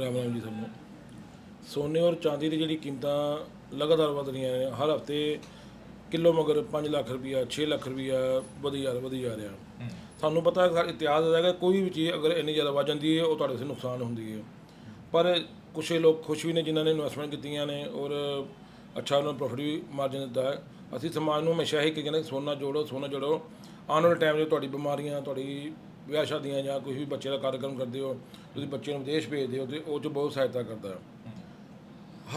ਰਾਮ ਰਾਮ ਜੀ ਸਾਨੂੰ। ਸੋਨੇ ਔਰ ਚਾਂਦੀ ਦੀ ਜਿਹੜੀ ਕੀਮਤਾਂ ਲਗਾਤਾਰ ਵਧ ਰਹੀਆਂ ਨੇ ਹਰ ਹਫ਼ਤੇ ਕਿਲੋ ਮਗਰ 5 ਲੱਖ ਰੁਪਈਆ 6 ਲੱਖ ਰੁਪਈਆ ਵਧੀ ਜਾ ਵਧੀ ਜਾ ਰਿਹਾ। ਸਾਨੂੰ ਪਤਾ ਹੈ ਇਤਿਹਾਸ ਹੈਗਾ ਕੋਈ ਵੀ ਚੀਜ਼ ਅਗਰ ਇੰਨੀ ਜ਼ਿਆਦਾ ਵੱਧ ਜਾਂਦੀ ਹੈ ਉਹ ਤੁਹਾਡੇ ਸੇ ਨੁਕਸਾਨ ਹੁੰਦੀ ਹੈ। ਪਰ ਕੁਛ ਲੋਕ ਖੁਸ਼ ਵੀ ਨੇ ਜਿਨ੍ਹਾਂ ਨੇ ਇਨਵੈਸਟਮੈਂਟ ਕੀਤੀਆਂ ਨੇ ਔਰ ਅੱਛਾ ਉਹਨਾਂ ਨੂੰ ਪ੍ਰੋਫਿਟ ਵੀ ਮਾਰਜਨ ਦਿੱਤਾ ਹੈ। ਅਸੀਂ ਸਮਾਜ ਨੂੰ ਹਮੇਸ਼ਾ ਹੀ ਕਹਿੰਦੇ ਸੋਨਾ ਜੋੜੋ ਸੋਨਾ ਜੋੜੋ। ਆਉਣ ਵਾਲੇ ਟਾਈਮ 'ਚ ਤੁਹਾਡੀ ਬਿਮਾਰੀਆਂ ਤੁਹਾਡੀ ਵਿਆਹ ਸ਼ਾਦੀਆਂ ਜਾਂ ਕੋਈ ਵੀ ਬੱਚੇ ਦਾ ਕਾਰਜਕ੍ਰਮ ਕਰਦੇ ਹੋ ਤੁਸੀਂ ਬੱਚੇ ਨੂੰ ਵਿਦੇਸ਼ ਭੇਜਦੇ ਹੋ ਤੇ ਉਹ 'ਚ ਬਹੁਤ ਸਹਾਇਤਾ ਕਰਦਾ। ਹੈ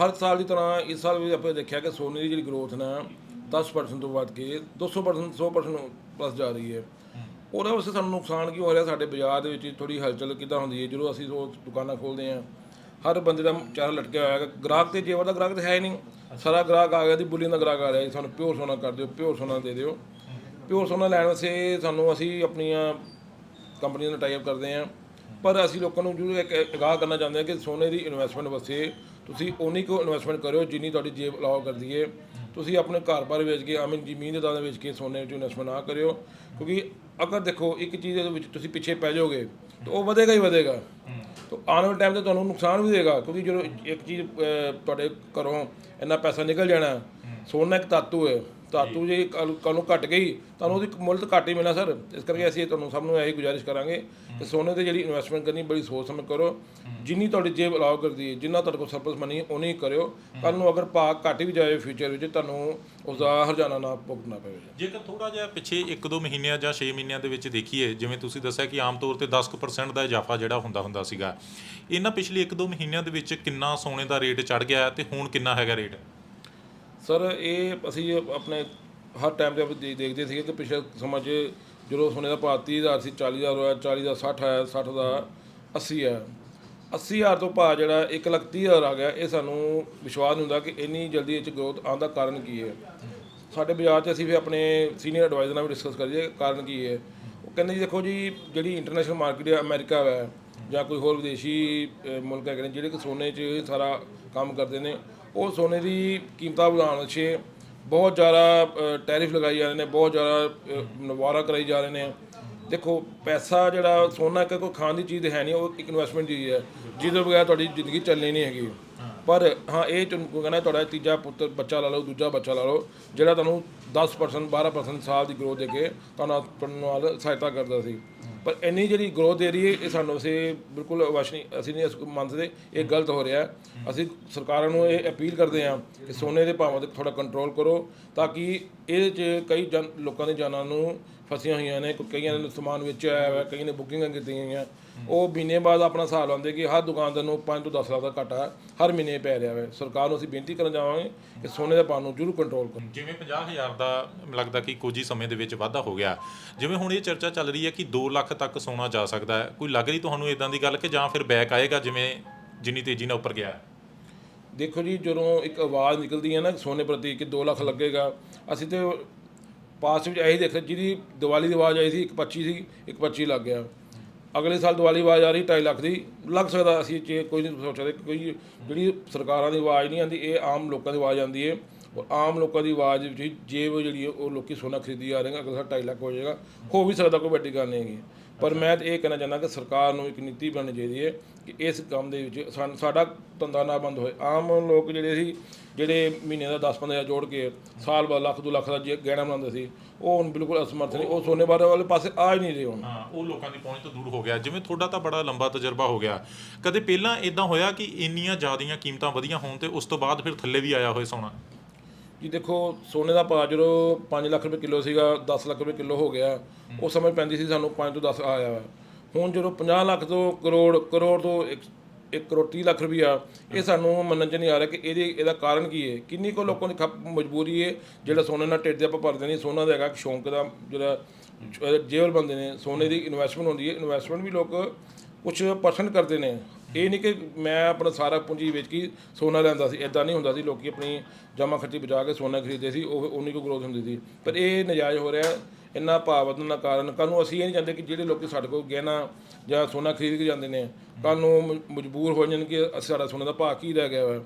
ਹਰ ਸਾਲ ਦੀ ਤਰ੍ਹਾਂ ਇਸ ਸਾਲ ਵੀ ਆਪਾਂ ਦੇਖਿਆ ਕਿ ਸੋਨੇ ਦੀ ਜਿਹੜੀ ਗਰੋਥ ਨਾ 10% ਤੋਂ ਵੱਧ ਕੇ 200% 100% ਪਲੱਸ ਜਾ ਰਹੀ ਹੈ। ਉਹਦੇ ਵਾਸਤੇ ਸਾਨੂੰ ਨੁਕਸਾਨ ਕੀ ਹੋ ਰਿਹਾ? ਸਾਡੇ ਬਾਜ਼ਾਰ ਦੇ ਵਿੱਚ ਥੋੜੀ ਹਲਚਲ ਕਿੱਦਾਂ ਹੁੰਦੀ ਹੈ? ਜਦੋਂ ਅਸੀਂ ਉਹ ਦੁਕਾਨਾਂ ਖੋਲਦੇ ਹਾਂ ਹਰ ਬੰਦੇ ਦਾ ਚਾਰਾ ਲਟਕਿਆ ਹੋਇਆ ਹੈ ਗ੍ਰਾਹਕ ਤੇ ਜੇਵਰ ਦਾ ਗ੍ਰਾਹਕ ਤਾਂ ਹੈ ਹੀ ਨਹੀਂ। ਸਾਰਾ ਗ੍ਰਾਹਕ ਆ ਗਿਆ ਦੀ ਬੁਲੀਨ ਦਾ ਗ੍ਰਾਹਕ ਆ ਰਿਹਾ ਜੀ, ਸਾਨੂੰ ਪਿਓਰ ਸੋਨਾ ਕਰ ਦਿਓ ਪਿਓਰ ਸੋਨਾ ਦੇ ਦਿਓ। ਪਿਓਰ ਸੋਨਾ ਲੈਣ ਵਾਸਤੇ ਸਾਨੂੰ ਅਸੀਂ ਆਪਣੀਆਂ ਕੰਪਨੀਆਂ ਨਾਲ ਟਾਈ ਕਰਦੇ ਹਾਂ। ਪਰ ਅਸੀਂ ਲੋਕਾਂ ਨੂੰ ਜ਼ਰੂਰ ਇੱਕ ਅਗਾਹ ਕਰਨਾ ਚਾਹੁੰਦੇ ਹਾਂ ਕਿ ਸੋਨੇ ਦੀ ਇਨਵੈਸਟਮੈਂਟ ਵਾਸਤੇ ਤੁਸੀਂ ਉਨੀ ਕੁ ਇਨਵੈਸਟਮੈਂਟ ਕਰਿਓ ਜਿੰਨੀ ਤੁਹਾਡੀ ਜੇਬ ਅਲਾਉ ਕਰਦੀ ਹੈ ਤੁਸੀਂ ਆਪਣੇ ਘਰ-ਬਾਰ ਵੇਚ ਕੇ, ਆਮਨ ਜ਼ਮੀਨ ਦੇ ਦਾਣੇ ਵੇਚ ਕੇ ਸੋਨੇ ਵਿੱਚ ਇਨਵੈਸਟਮੈਂਟ ਨਾ ਕਰਿਓ। ਕਿਉਂਕਿ ਅਗਰ ਦੇਖੋ, ਇੱਕ ਚੀਜ਼ ਦੇ ਵਿੱਚ ਤੁਸੀਂ ਪਿੱਛੇ ਪੈ ਜਾਓਗੇ, ਤਾਂ ਉਹ ਵਧੇਗਾ ਹੀ ਵਧੇਗਾ। ਤਾਂ ਆਉਣ ਵਾਲੇ ਟਾਈਮ ਤੇ ਤੁਹਾਨੂੰ ਨੁਕਸਾਨ ਵੀ ਦੇਗਾ। ਕਿਉਂਕਿ ਜਦੋਂ ਇੱਕ ਚੀਜ਼ ਤੁਹਾਡੇ ਘਰੋਂ ਇੰਨਾ ਪੈਸਾ ਨਿਕਲ ਜਾਣਾ, ਸੋਨਾ ਇੱਕ ਧਾਤੂ ਹੈ ਧਾਤੂ ਜੇ ਕੱਲ ਕੱਲ੍ਹ ਨੂੰ ਘਟ ਗਈ, ਤੁਹਾਨੂੰ ਉਹਦੀ ਮੁੱਲ ਤਾਂ ਘੱਟ ਹੀ ਮਿਲਣਾ, ਸਰ। ਇਸ ਕਰਕੇ ਅਸੀਂ ਤੁਹਾਨੂੰ ਸਭ ਨੂੰ ਇਹੀ ਗੁਜ਼ਾਰਿਸ਼ ਕਰਾਂਗੇ ਕਿ ਸੋਨੇ ਤੇ ਜਿਹੜੀ ਇਨਵੈਸਟਮੈਂਟ ਕਰਨੀ, ਬੜੀ ਸੋਚ ਸਮਝ ਕਰੋ। ਜਿੰਨੀ ਤੁਹਾਡੀ ਜੇਬ ਅਲਾਉ ਕਰਦੀ ਹੈ, ਜਿੰਨਾ ਤੁਹਾਡੇ ਕੋਲ ਸਰਪਲਸ ਮਨੀ ਉਨੀ ਕਰਿਓ। ਕੱਲ ਨੂੰ ਅਗਰ ਭਾਅ ਘਟ ਵੀ ਜਾਏ ਫਿਊਚਰ ਵਿੱਚ, ਤੁਹਾਨੂੰ ਉਸ ਦਾ ਹਰਜਾਨਾ ਨਾ ਭੁਗਤਣਾ ਪਵੇ ਜੇਕਰ ਥੋੜਾ ਜਿਹਾ ਪਿੱਛੇ 1-2 ਮਹੀਨਿਆਂ ਜਾਂ 6 ਮਹੀਨਿਆਂ ਦੇ ਵਿੱਚ ਦੇਖੀਏ, ਜਿਵੇਂ ਤੁਸੀਂ ਦੱਸਿਆ ਕਿ ਆਮ ਤੌਰ ਤੇ 10% ਦਾ ਇਜ਼ਾਫਾ ਜਿਹੜਾ ਹੁੰਦਾ ਹੁੰਦਾ ਸੀਗਾ, ਇਹਨਾਂ ਪਿਛਲੇ 1-2 ਮਹੀਨਿਆਂ ਦੇ ਵਿੱਚ ਕਿੰਨਾ ਸੋਨੇ ਦਾ ਰੇਟ ਚੜ ਗਿਆ ਹੈ ਤੇ ਹੁਣ ਕਿੰਨਾ ਹੈਗਾ ਰੇਟ ਸਰ, ਇਹ ਅਸੀਂ ਆਪਣੇ ਹਰ ਟਾਈਮ ਤੇ ਆਪਾਂ ਦੇਖਦੇ ਸੀਗੇ ਕਿ ਪਿਛਲੇ ਸਮਾਂ 'ਚ ਜਦੋਂ ਸੋਨੇ ਦਾ ਭਾਅ 30000 ਸੀ 40000 ਹੋਇਆ 40 ਦਾ 60 ਆਇਆ 60 ਦਾ 80 ਆ 80000 ਤੋਂ ਭਾਅ ਜਿਹੜਾ 130000 ਆ ਗਿਆ, ਇਹ ਸਾਨੂੰ ਵਿਸ਼ਵਾਸ ਨਹੀਂ ਹੁੰਦਾ ਕਿ ਇੰਨੀ ਜਲਦੀ ਇਹ 'ਚ ਗਰੋਥ ਆਉਣ ਦਾ ਕਾਰਨ ਕੀ ਹੈ। ਸਾਡੇ ਬਾਜ਼ਾਰ 'ਚ ਅਸੀਂ ਵੀ ਆਪਣੇ ਸੀਨੀਅਰ ਐਡਵਾਈਜ਼ਰ ਨਾਲ ਵੀ ਡਿਸਕਸ ਕਰੀਏ ਕਾਰਨ ਕੀ ਹੈ। ਉਹ ਕਹਿੰਦੇ ਜੀ, ਦੇਖੋ ਜੀ, ਜਿਹੜੀ ਇੰਟਰਨੈਸ਼ਨਲ ਮਾਰਕੀਟ ਹੈ ਅਮਰੀਕਾ ਹੈ ਜਾਂ ਕੋਈ ਹੋਰ ਵਿਦੇਸ਼ੀ ਮੁਲਕ ਹੈਗੇ ਨੇ, ਜਿਹੜੇ ਕਿ ਸੋਨੇ 'ਚ ਸਾਰਾ ਕੰਮ ਕਰਦੇ ਨੇ ਉਹ ਸੋਨੇ ਦੀ ਕੀਮਤਾਂ ਵਧਾਉਣ ਪਿੱਛੇ ਬਹੁਤ ਜ਼ਿਆਦਾ ਟੈਰਿਫ ਲਗਾਈ ਜਾ ਰਹੇ ਨੇ, ਬਹੁਤ ਜ਼ਿਆਦਾ ਨਵਾਰਾ ਕਰਾਈ ਜਾ ਰਹੇ ਨੇ। ਦੇਖੋ, ਪੈਸਾ ਜਿਹੜਾ ਸੋਨਾ ਇੱਕ ਕੋਈ ਖਾਣ ਦੀ ਚੀਜ਼ ਹੈ ਨਹੀਂ, ਉਹ ਇੱਕ ਇਨਵੈਸਟਮੈਂਟ ਚੀਜ਼ ਹੈ। ਜਿਹਦੇ ਬਗੈਰ ਤੁਹਾਡੀ ਜ਼ਿੰਦਗੀ ਚੱਲਣੀ ਨਹੀਂ ਹੈਗੀ। ਪਰ ਹਾਂ, ਇਹ ਤੁਹਾਨੂੰ ਕਹਿੰਦਾ ਤੁਹਾਡਾ ਤੀਜਾ ਪੁੱਤਰ ਬੱਚਾ ਲਾ ਲਓ, ਦੂਜਾ ਬੱਚਾ ਲਾ ਲਓ, ਜਿਹੜਾ ਤੁਹਾਨੂੰ 10% 12% ਸਾਲ ਦੀ ਗਰੋਥ ਦੇ ਕੇ ਤੁਹਾਨੂੰ ਤੁਹਾਨੂੰ ਨਾਲ ਸਹਾਇਤਾ ਕਰਦਾ ਸੀ। ਪਰ ਇੰਨੀ ਜਿਹੜੀ ਗਰੋਥ ਦੇ ਰਹੀ ਹੈ, ਇਹ ਸਾਨੂੰ ਅਸੀਂ ਬਿਲਕੁਲ ਅਵਸ਼ ਨਹੀਂ, ਅਸੀਂ ਨਹੀਂ ਇਸ ਨੂੰ ਮੰਨਦੇ ਇਹ ਗਲਤ ਹੋ ਰਿਹਾ। ਅਸੀਂ ਸਰਕਾਰਾਂ ਨੂੰ ਇਹ ਅਪੀਲ ਕਰਦੇ ਹਾਂ ਕਿ ਸੋਨੇ ਦੇ ਭਾਵਾਂ ਤੇ ਥੋੜਾ ਕੰਟਰੋਲ ਕਰੋ, ਤਾਂ ਕਿ ਇਹਦੇ 'ਚ ਕਈ ਜਨ, ਲੋਕਾਂ ਦੇ ਜਾਨਾਂ ਨੂੰ ਫਸੀਆਂ ਹੋਈਆਂ ਨੇ ਕੋਈ ਕਈਆਂ ਨੇ ਸਮਾਨ ਵੇਚਿਆ ਹੋਇਆ ਹੈ ਕਈਆਂ ਨੇ ਬੁਕਿੰਗਾਂ ਕੀਤੀਆਂ ਹੋਈਆਂ। ਉਹ ਮਹੀਨੇ ਬਾਅਦ ਆਪਣਾ ਹਿਸਾਬ ਲਾਉਂਦੇ ਕਿ ਹਰ ਦੁਕਾਨਦਾਰ ਨੂੰ 5 ਤੋਂ 10 ਲੱਖ ਦਾ ਘਾਟਾ ਹਰ ਮਹੀਨੇ ਪੈ ਰਿਹਾ ਹੈ ਸਰਕਾਰ ਨੂੰ ਅਸੀਂ ਬੇਨਤੀ ਕਰਨ ਜਾਵਾਂਗੇ ਕਿ ਸੋਨੇ ਦੇ ਭਾਅ ਨੂੰ ਜ਼ਰੂਰ ਕੰਟਰੋਲ ਕਰੋ। ਜਿਵੇਂ 50000 ਦਾ ਲੱਗਦਾ ਕਿ ਕੁਝ ਹੀ ਸਮੇਂ ਦੇ ਵਿੱਚ ਵਾਧਾ ਹੋ ਗਿਆ। ਜਿਵੇਂ ਹੁਣ ਇਹ ਚਰਚਾ ਚੱਲ ਰਹੀ ਹੈ ਕਿ 2 ਲੱਖ ਤੱਕ ਸੋਨਾ ਜਾ ਸਕਦਾ ਹੈ ਕੋਈ ਲੱਗ ਰਹੀ ਤੁਹਾਨੂੰ ਇਦਾਂ ਦੀ ਗੱਲ ਕਿ ਜਾਂ ਫਿਰ ਬੈਕ ਆਏਗਾ ਜਿਵੇਂ ਜਿੰਨੀ ਤੇਜ਼ੀ ਨਾਲ ਉੱਪਰ ਗਿਆ? ਦੇਖੋ ਜੀ ਜਦੋਂ ਇੱਕ ਆਵਾਜ਼ ਨਿਕਲਦੀ ਹੈ ਨਾ ਸੋਨੇ ਪ੍ਰਤੀ ਕਿ 2 ਲੱਖ ਲੱਗੇਗਾ ਅਸੀਂ ਤੇ ਪਾਸ ਵਿੱਚ ਇਹੀ ਦੇਖ ਜਿਹਦੀ ਦੀਵਾਲੀ ਦੀ ਆਵਾਜ਼ ਆਈ ਸੀ, ਇੱਕ 25 ਸੀ, ਇੱਕ 25 ਲੱਗ ਗਿਆ। ਅਗਲੇ ਸਾਲ ਦੀਵਾਲੀ ਆਵਾਜ਼ ਆ ਰਹੀ 2.5 ਲੱਖ ਦੀ, ਲੱਗ ਸਕਦਾ ਅਸੀਂ ਇਹ ਕੋਈ ਨਹੀਂ ਸੋਚ ਸਕਦੇ ਕੋਈ ਜਿਹੜੀ ਸਰਕਾਰਾਂ ਦੀ ਆਵਾਜ਼ ਨਹੀਂ ਆਉਂਦੀ, ਇਹ ਆਮ ਲੋਕਾਂ ਦੀ ਆਵਾਜ਼ ਆਉਂਦੀ ਹੈ। ਔਰ ਆਮ ਲੋਕਾਂ ਦੀ ਆਵਾਜ਼ ਵਿੱਚ ਜੇਬ ਜਿਹੜੀ ਹੈ, ਉਹ ਲੋਕੀ ਸੋਨਾ ਖਰੀਦੀ ਆ ਰਹੇ ਨੇ, ਅਗਲੇ ਸਾਲ 2.5 ਲੱਖ ਹੋ ਜਾਏਗਾ, ਹੋ ਵੀ ਸਕਦਾ, ਕੋਈ ਵੱਡੀ ਗੱਲ ਨਹੀਂ ਹੈਗੀ। ਪਰ ਮੈਂ ਤਾਂ ਇਹ ਕਹਿਣਾ ਚਾਹੁੰਦਾ ਕਿ ਸਰਕਾਰ ਨੂੰ ਇੱਕ ਨੀਤੀ ਬਣਨੀ ਚਾਹੀਦੀ ਹੈ ਕਿ ਇਸ ਕੰਮ ਦੇ ਵਿੱਚ ਸਾਨ- ਸਾਡਾ ਧੰਦਾ ਨਾ ਬੰਦ ਹੋਏ। ਆਮ ਲੋਕ ਜਿਹੜੇ ਸੀ, ਜਿਹੜੇ ਮਹੀਨੇ ਦਾ 10-15000 ਜੋੜ ਕੇ ਸਾਲ ਬਾਅਦ ਲੱਖ, ਦੋ ਲੱਖ ਦਾ ਜੇ ਗਹਿਣਾ ਬਣਾਉਂਦੇ ਸੀ, ਉਹ ਹੁਣ ਬਿਲਕੁਲ ਅਸਮਰਥ ਨੇ। ਉਹ ਸੋਨੇ ਬਾਰੇ ਵਾਲੇ ਪਾਸੇ ਆ ਹੀ ਨਹੀਂ ਰਹੇ ਹੁਣ। ਹਾਂ, ਉਹ ਲੋਕਾਂ ਦੀ ਪਹੁੰਚ ਤੋਂ ਦੂਰ ਹੋ ਗਿਆ। ਜਿਵੇਂ ਤੁਹਾਡਾ ਤਾਂ ਬੜਾ ਲੰਬਾ ਤਜਰਬਾ ਹੋ ਗਿਆ। ਕਦੇ ਪਹਿਲਾਂ ਇਦਾਂ ਹੋਇਆ ਕਿ ਇੰਨੀਆਂ ਜ਼ਿਆਦੀਆਂ ਕੀਮਤਾਂ ਵਧੀਆਂ ਹੋਣ ਤੇ ਉਸ ਤੋਂ ਬਾਅਦ ਫਿਰ ਥੱਲੇ ਵੀ ਆਇਆ ਹੋਏ ਸੋਨਾ? ਜੀ ਦੇਖੋ ਸੋਨੇ ਦਾ ਭਾਅ ਜਦੋਂ 5 ਲੱਖ ਰੁਪਏ ਕਿਲੋ ਸੀਗਾ 10 ਲੱਖ ਰੁਪਏ ਕਿਲੋ ਹੋ ਗਿਆ ਉਸ ਸਮੇਂ ਪੈਂਦੀ ਸੀ ਸਾਨੂੰ 5 ਤੋਂ 10 ਆਇਆ ਵਾ। ਹੁਣ ਜਦੋਂ 50 ਲੱਖ ਤੋਂ ਕਰੋੜ ਕਰੋੜ ਤੋਂ 1 ਕਰੋੜ 30 ਲੱਖ ਰੁਪਈਆ ਇਹ ਸਾਨੂੰ ਮੰਨਣ ਚ ਨਹੀਂ ਆ ਰਿਹਾ ਕਿ ਇਹਦੇ ਇਹਦਾ ਕਾਰਨ ਕੀ ਹੈ ਕਿੰਨੀ ਕੋ ਲੋਕਾਂ ਦੀ ਖਪ ਮਜਬੂਰੀ ਹੈ ਜਿਹੜਾ ਸੋਨੇ ਨਾਲ ਢਿੱਡ ਦੇ ਆਪਾਂ ਭਰਦੇ ਨਹੀਂ ਸੋਨਾ ਦਾ ਹੈਗਾ ਇੱਕ ਸ਼ੌਂਕ ਦਾ ਜਿਹੜਾ ਜੇਵਲ ਬੰਦੇ ਨੇ ਸੋਨੇ ਦੀ ਇਨਵੈਸਟਮੈਂਟ ਹੁੰਦੀ ਹੈ ਇਨਵੈਸਟਮੈਂਟ ਵੀ ਲੋਕ ਕੁਝ ਪਰਸੈਂਟ ਕਰਦੇ ਨੇ। ਇਹ ਨਹੀਂ ਕਿ ਮੈਂ ਆਪਣਾ ਸਾਰਾ ਪੂੰਜੀ ਵੇਚ ਕੇ ਸੋਨਾ ਲੈਂਦਾ ਸੀ ਇਦਾਂ ਨਹੀਂ ਹੁੰਦਾ ਸੀ ਲੋਕੀ ਆਪਣੀ ਜਮ੍ਹਾਂ ਖਰਚੀ ਬਚਾ ਕੇ ਸੋਨਾ ਖਰੀਦਦੇ ਸੀ ਉਹ ਉਨੀ ਕੋ ਗਰੋਥ ਹੁੰਦੀ ਸੀ। ਪਰ ਇਹ ਨਜਾਇਜ਼ ਹੋ ਰਿਹਾ ਇੰਨਾ ਭਾਅ ਵਧਣ ਦਾ ਕਾਰਨ ਕੱਲ ਨੂੰ ਅਸੀਂ ਇਹ ਨਹੀਂ ਚਾਹੁੰਦੇ ਕਿ ਜਿਹੜੇ ਲੋਕੀ ਸਾਡੇ ਕੋਲ ਗਹਿਣਾ ਜਾਂ ਸੋਨਾ ਖਰੀਦ ਕੇ ਜਾਂਦੇ ਨੇ ਕੱਲ ਨੂੰ ਮਜਬੂਰ ਹੋ ਜਾਣ ਕਿ ਸਾਡਾ ਸੋਨੇ ਦਾ ਭਾਅ ਕੀ ਰਹਿ ਗਿਆ ਵਾ।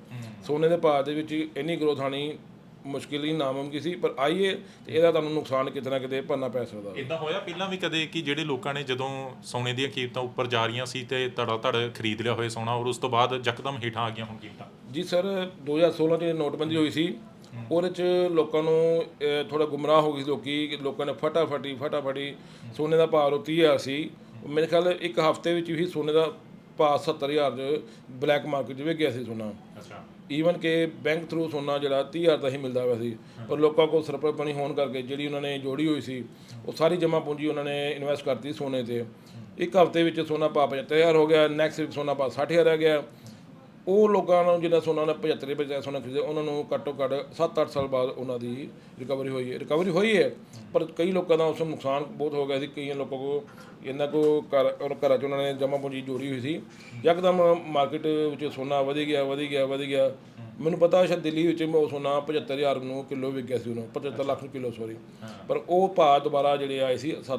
ਸੋਨੇ ਦੇ ਭਾਅ ਦੇ ਵਿੱਚ ਇੰਨੀ ਗਰੋਥ ਆਣੀ ਮੁਸ਼ਕਿਲ ਹੀ ਨਾਮੁਮਕਿਨ ਸੀ ਪਰ ਆਈਏ ਤੇ ਇਹਦਾ ਤੁਹਾਨੂੰ ਨੁਕਸਾਨ ਕਿਤਨਾ ਕਿਤੇ ਭਰਨਾ ਪੈ ਸਕਦਾ। ਇਦਾਂ ਹੋਇਆ ਪਹਿਲਾਂ ਵੀ ਕਦੇ ਕਿ ਜਿਹੜੇ ਲੋਕਾਂ ਨੇ ਜਦੋਂ ਸੋਨੇ ਦੀਆਂ ਕੀਮਤਾਂ ਉੱਪਰ ਜਾ ਰਹੀਆਂ ਸੀ ਤੇ ਧੜਾ ਧੜ ਖਰੀਦ ਲਿਆ ਹੋਏ ਸੋਨਾ ਔਰ ਉਸ ਤੋਂ ਬਾਅਦ ਯਕਦਮ ਹੇਠਾਂ ਆ ਗਈਆਂ ਹੁਣ ਕੀਮਤਾਂ? ਜੀ ਸਰ 2016 ਚ ਨੋਟਬੰਦੀ ਹੋਈ ਸੀ ਉਹਦੇ ਚ ਲੋਕਾਂ ਨੂੰ ਥੋੜਾ ਗੁੰਮਰਾਹ ਹੋ ਗਈ ਲੋਕੀ ਕਿ ਲੋਕਾਂ ਨੇ ਫਟਾਫਟੀ ਫਟਾਫਟੀ ਸੋਨੇ ਦਾ ਭਾਅ ਉਹ 30000 ਸੀ। ਮੇਰੇ ਖਿਆਲ ਇੱਕ ਹਫ਼ਤੇ ਵਿੱਚ ਹੀ ਸੋਨੇ ਦਾ ਭਾਅ 70000 ਚ ਬਲੈਕ ਮਾਰਕੀਟ 'ਚ ਵਿਕ ਗਿਆ ਸੀ ਸੋਨਾ। ਅੱਛਾ। ਈਵਨ ਕਿ ਬੈਂਕ ਥਰੂ ਸੋਨਾ ਜਿਹੜਾ 30000 ਦਾ ਹੀ ਮਿਲਦਾ ਹੋਇਆ ਸੀ ਪਰ ਲੋਕਾਂ ਕੋਲ ਸਰਪਲਸ ਬਣੀ ਹੋਣ ਕਰਕੇ ਜਿਹੜੀ ਉਹਨਾਂ ਨੇ ਜੋੜੀ ਹੋਈ ਸੀ ਉਹ ਸਾਰੀ ਜਮ੍ਹਾਂ ਪੂੰਜੀ ਉਹਨਾਂ ਨੇ ਇਨਵੈਸਟ ਕਰਤੀ ਸੋਨੇ ਤੇ। ਇੱਕ ਹਫ਼ਤੇ ਵਿੱਚ ਸੋਨਾ ਭਾਅ 75000 ਹੋ ਗਿਆ ਨੈਕਸਟ ਵੀਕ ਸੋਨਾ ਭਾਅ 60000 ਰਹਿ ਗਿਆ। ਉਹ ਲੋਕਾਂ ਨੂੰ ਜਿਹਨਾਂ ਸੋਨਾ ਨੇ 75 ਰੁਪਏ ਸੋਨਾ ਖਰੀਦਿਆ ਉਹਨਾਂ ਨੂੰ ਘੱਟੋ ਘੱਟ 7-8 ਸਾਲ ਬਾਅਦ ਉਹਨਾਂ ਦੀ ਰਿਕਵਰੀ ਹੋਈ ਹੈ। ਰਿਕਵਰੀ ਹੋਈ ਹੈ, ਪਰ ਕਈ ਲੋਕਾਂ ਦਾ ਉਸ ਨੂੰ ਨੁਕਸਾਨ ਬਹੁਤ ਹੋ ਗਿਆ ਸੀ। ਕਈਆਂ ਲੋਕਾਂ ਕੋ ਇਹਨਾਂ ਕੋ ਘਰ, ਔਰ ਘਰਾਂ 'ਚ ਉਹਨਾਂ ਨੇ ਜਮ੍ਹਾਂ ਪੂੰਜੀ ਜੋੜੀ ਹੋਈ ਸੀ। ਯਕਦਮ ਮਾਰਕੀਟ ਵਿੱਚ ਸੋਨਾ ਵਧੀ ਗਿਆ ਵਧੀ ਗਿਆ ਵਧੀ ਗਿਆ। ਮੈਨੂੰ ਪਤਾ ਸ਼ਾਇਦ ਦਿੱਲੀ ਵਿੱਚ ਉਹ ਸੋਨਾ 75000 ਨੂੰ ਕਿਲੋ ਵਿਕਿਆ ਸੀ ਉਹਨੂੰ 75 ਲੱਖ ਨੂੰ ਕਿਲੋ ਸੌਰੀ ਪਰ ਉਹ ਭਾਅ ਦੁਬਾਰਾ ਜਿਹੜੇ ਆਏ ਸੀ 7